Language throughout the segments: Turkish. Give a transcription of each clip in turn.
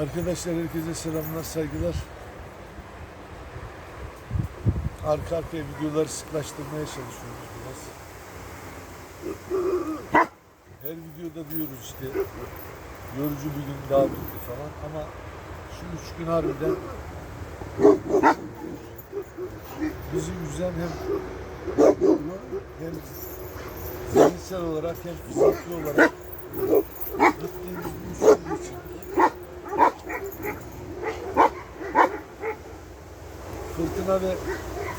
Arkadaşlar herkese selamlar, saygılar. Arka arkaya videoları sıklaştırmaya çalışıyoruz biraz. Her videoda diyoruz işte yorucu bir gün daha bitti falan ama şu üç gün harbiden bizi üzen hem hem zihinsel olarak hem fiziki olarak gittiğimiz bir üç gün geçirdik. Fırtına ve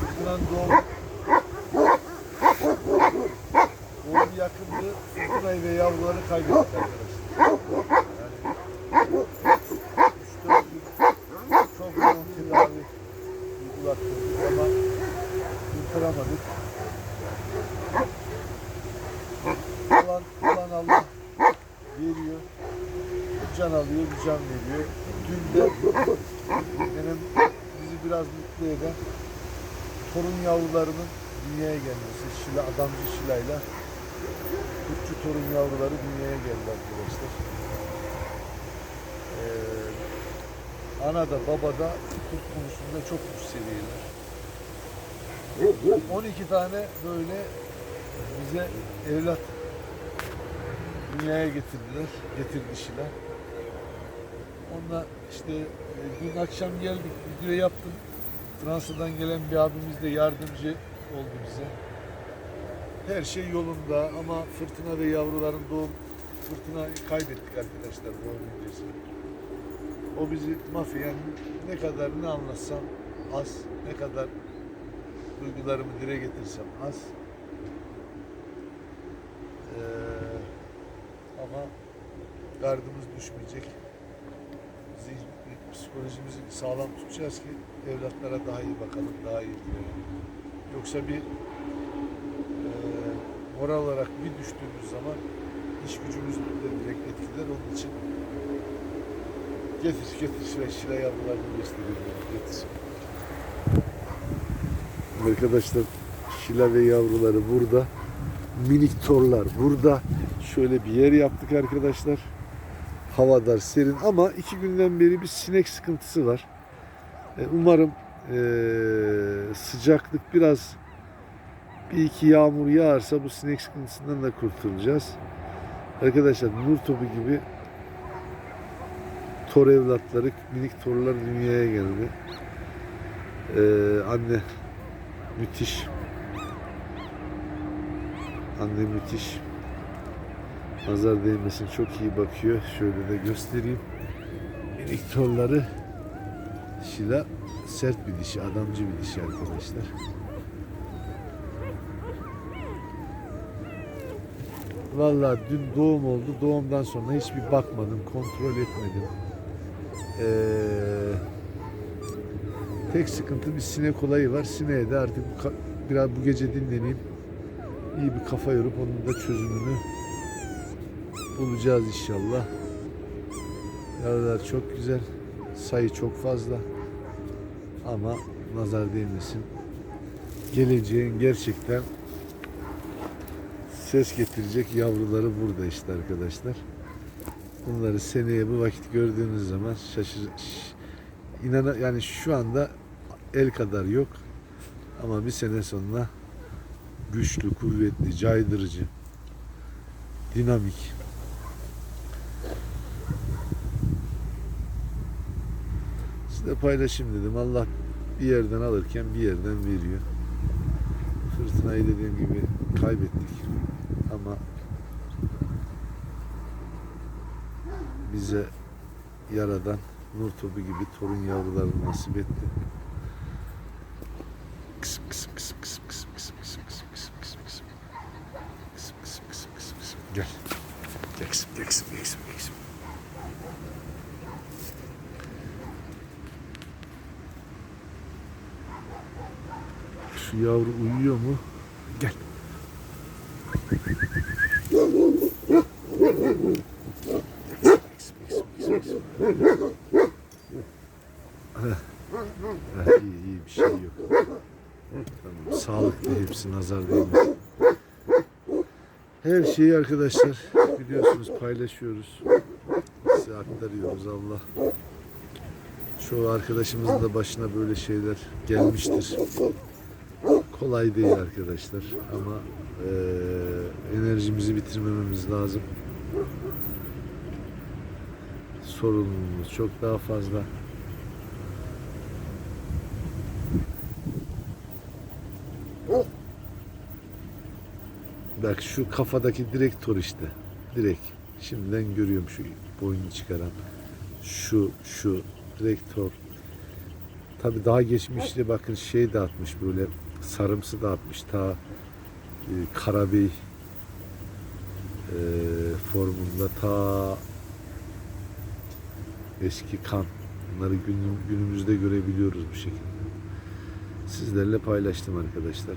fırtınanın doğum doğum yakındı. Fırtınayı ve yavruları kaybettik arkadaşlar. Yani çok yoğun tedavi uygulattırdık ama kurtaramadık. Olan, olan Allah veriyor. Bir can alıyor, bir can veriyor. Dün de biraz mutlu eden torun yavrularının dünyaya gelmesi. Şila, adamcı Şila'yla Kurtçu torun yavruları dünyaya geldi arkadaşlar. Ee, ana da baba da kurt konusunda çok üst seviyeler. 12 tane böyle bize evlat dünyaya getirdiler. Getirdi Şila. Onunla işte dün akşam geldik, video yaptım. Fransa'dan gelen bir abimiz de yardımcı oldu bize. Her şey yolunda ama fırtına ve yavruların doğum fırtınayı kaybettik arkadaşlar doğum öncesi. O bizi mahveyen ne kadar ne anlatsam az, ne kadar duygularımı dile getirsem az. Ee, ama gardımız düşmeyecek psikolojimizi sağlam tutacağız ki evlatlara daha iyi bakalım, daha iyi diyelim. Yoksa bir e, moral olarak bir düştüğümüz zaman iş gücümüz de direkt etkiler. Onun için getir, getir şile, şile yavrularını gösteriyorum. Getir. Arkadaşlar şila ve yavruları burada. Minik torlar burada. Şöyle bir yer yaptık arkadaşlar havadar, serin ama iki günden beri bir sinek sıkıntısı var. E, Umarım e, sıcaklık biraz bir iki yağmur yağarsa bu sinek sıkıntısından da kurtulacağız. Arkadaşlar nur topu gibi tor evlatları, minik torlar dünyaya geldi. E, anne müthiş. Anne müthiş. Nazar değmesin çok iyi bakıyor. Şöyle de göstereyim. Minik torları Şila sert bir dişi, adamcı bir dişi arkadaşlar. Vallahi dün doğum oldu. Doğumdan sonra hiçbir bakmadım, kontrol etmedim. Ee, tek sıkıntı bir sinek olayı var. Sineğe de artık biraz bu gece dinleneyim. İyi bir kafa yorup onun da çözümünü bulacağız inşallah. Yavrular çok güzel. Sayı çok fazla. Ama nazar değmesin. Geleceğin gerçekten ses getirecek yavruları burada işte arkadaşlar. Bunları seneye bu vakit gördüğünüz zaman şaşır inana yani şu anda el kadar yok ama bir sene sonra güçlü, kuvvetli, caydırıcı, dinamik Size paylaşayım dedim. Allah bir yerden alırken bir yerden veriyor. Fırtınayı dediğim gibi kaybettik. Ama bize yaradan nur topu gibi torun yavruları nasip etti. Kısım kısım kısım kısım kısım kısım kısım kısım kısım kısım kısım kısım kısım kısım kısım kısım gel gel kısım gel kısım gel kısım gel kısım Şu yavru uyuyor mu? Gel. Heh, iyi, iyi bir şey yok. Tamam, sağlıklı hepsi nazar değmesin. Her şeyi arkadaşlar biliyorsunuz paylaşıyoruz. size aktarıyoruz Allah. Çoğu arkadaşımızın da başına böyle şeyler gelmiştir. Kolay değil arkadaşlar ama eee, enerjimizi bitirmememiz lazım. Sorumluluğumuz çok daha fazla. Bak şu kafadaki direktör işte. Direkt. Şimdiden görüyorum şu boynunu çıkaran. Şu, şu direktör. Tabi daha geçmişte bakın şey dağıtmış böyle sarımsı dağıtmış ta e, Karabey e, formunda ta eski kan bunları günüm, günümüzde görebiliyoruz bu şekilde. Sizlerle paylaştım arkadaşlar.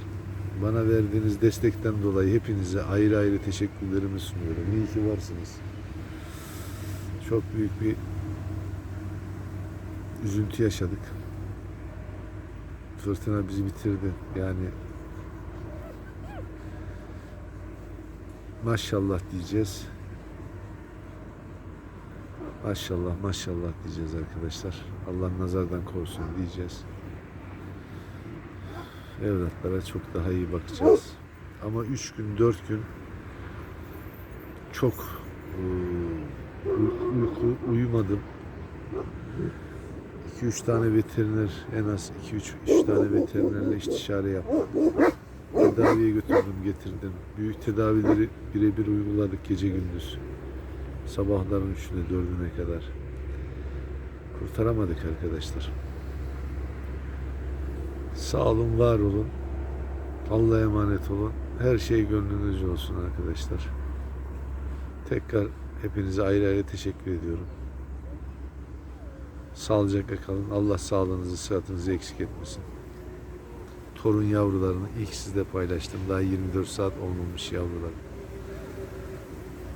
Bana verdiğiniz destekten dolayı hepinize ayrı ayrı teşekkürlerimi sunuyorum. İyi ki varsınız. Çok büyük bir üzüntü yaşadık. Fırtına bizi bitirdi. Yani maşallah diyeceğiz. Maşallah maşallah diyeceğiz arkadaşlar. Allah nazardan korusun diyeceğiz. Evlatlara çok daha iyi bakacağız. Ama üç gün, dört gün çok uy- uyku uyumadım. 2-3 tane veteriner en az 2-3 tane veterinerle istişare yaptım. Tedaviye götürdüm, getirdim. Büyük tedavileri birebir uyguladık gece gündüz. Sabahların 3'üne 4'üne kadar. Kurtaramadık arkadaşlar. Sağ olun, var olun. Allah'a emanet olun. Her şey gönlünüzce olsun arkadaşlar. Tekrar hepinize ayrı ayrı teşekkür ediyorum. Sağlıcakla kalın. Allah sağlığınızı, sıhhatinizi eksik etmesin. Torun yavrularını ilk sizle paylaştım. Daha 24 saat olmamış yavrular.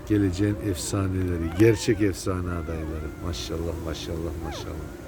Geleceğin efsaneleri, gerçek efsane adayları. Maşallah, maşallah, maşallah.